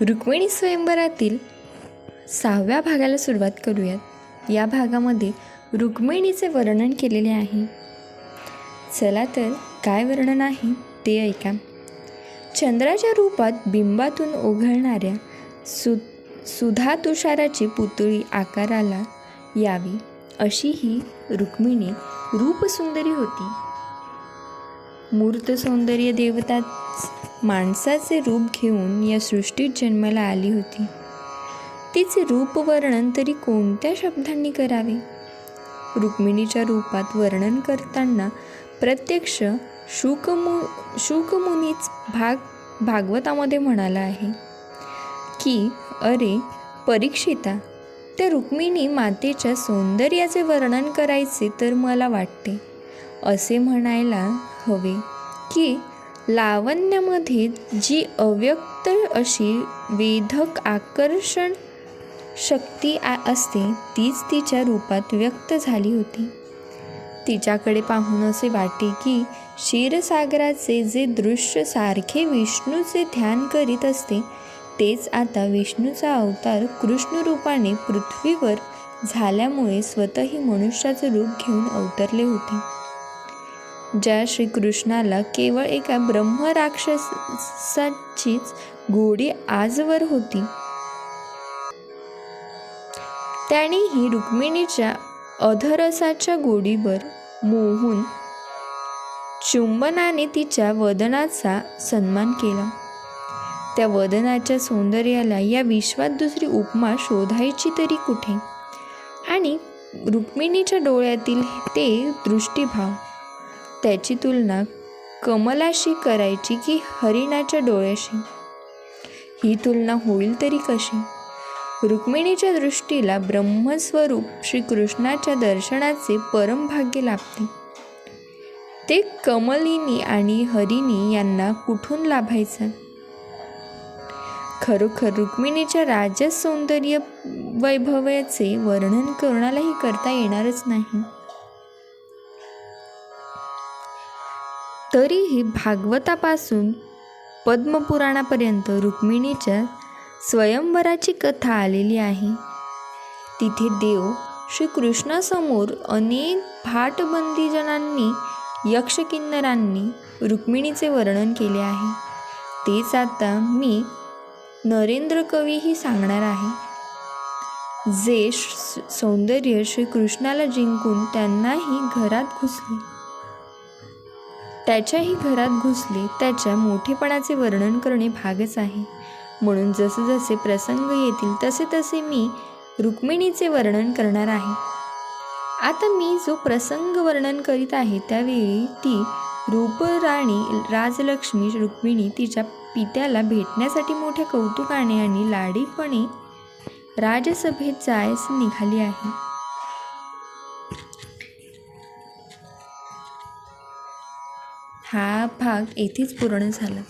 रुक्मिणी स्वयंवरातील सहाव्या भागाला सुरुवात करूयात. या भागामध्ये रुक्मिणीचे वर्णन केलेले आहे. चला तर काय वर्णन आहे ते ऐका. चंद्राच्या रूपात बिंबातून ओघळणाऱ्या सु सुधा तुषाराची पुतळी आकाराला यावी अशी ही रुक्मिणी रूपसुंदरी होती. मूर्त सौंदर्य देवताच माणसाचे रूप घेऊन या सृष्टीत जन्माला आली होती. तिचे रूप वर्णन तरी कोणत्या शब्दांनी करावे? रुक्मिणीच्या रूपात वर्णन करताना प्रत्यक्ष शुकमु शुकमुनीच भाग भागवतामध्ये म्हणाला आहे की अरे परीक्षिता त्या रुक्मिणी मातेच्या सौंदर्याचे वर्णन करायचे तर मला वाटते. असे म्हणायला हवे की लावण्यामध्ये जी अव्यक्त अशी वेधक आकर्षण शक्ती असते तीच तिच्या रूपात व्यक्त झाली होती. तिच्याकडे पाहून असे वाटे की क्षीरसागराचे जे दृश्य सारखे विष्णूचे ध्यान करीत असते तेच आता विष्णूचा अवतार कृष्ण रूपाने पृथ्वीवर झाल्यामुळे स्वतःही मनुष्याचं रूप घेऊन अवतरले होते. ज्या श्रीकृष्णाला केवळ एका ब्रह्मराक्षसाचीच गोडी आजवर होती. त्यानेही रुक्मिणीच्या अधरसाच्या गोडीवर मोहून चुंबनाने तिच्या वदनाचा सन्मान केला. त्या वदनाच्या सौंदर्याला या विश्वात दुसरी उपमा शोधायची तरी कुठे? आणि रुक्मिणीच्या डोळ्यातील ते दृष्टीभाव त्याची तुलना कमलाशी करायची की हरिणाच्या डोळ्याशी? ही तुलना होईल तरी कशी? रुक्मिणीच्या दृष्टीला ब्रह्मस्वरूप श्रीकृष्णाच्या दर्शनाचे परमभाग्य लाभते. ते कमलिनी आणि हरिणी यांना कुठून लाभायचं? खरोखर रुक्मिणीच्या राजसौंदर्य वैभवाचे वर्णन कोणालाही करता येणारच नाही. तरीही भागवतापासून पद्मपुराणापर्यंत रुक्मिणीच्या स्वयंवराची कथा आलेली आहे. तिथे देव श्रीकृष्णासमोर अनेक भाटबंदीजनांनी यक्षकिन्नरांनी रुक्मिणीचे वर्णन केले आहे. तेच आता मी नरेंद्र कवीही सांगणार आहे. जे श- सौंदर्य श्रीकृष्णाला जिंकून त्यांनाही घरात घुसले. त्याच्याही घरात घुसले त्याच्या मोठेपणाचे वर्णन करणे भागच आहे. म्हणून जसे जसे प्रसंग येतील तसे तसे मी रुक्मिणीचे वर्णन करणार आहे. आता मी जो प्रसंग वर्णन करीत आहे त्यावेळी ती रूपराणी राजलक्ष्मी रुक्मिणी तिच्या पित्याला भेटण्यासाठी मोठ्या कौतुकाने आणि लाडीपणे राजसभेत जायस निघाली आहे. हा भाग येथेच पूर्ण झाला.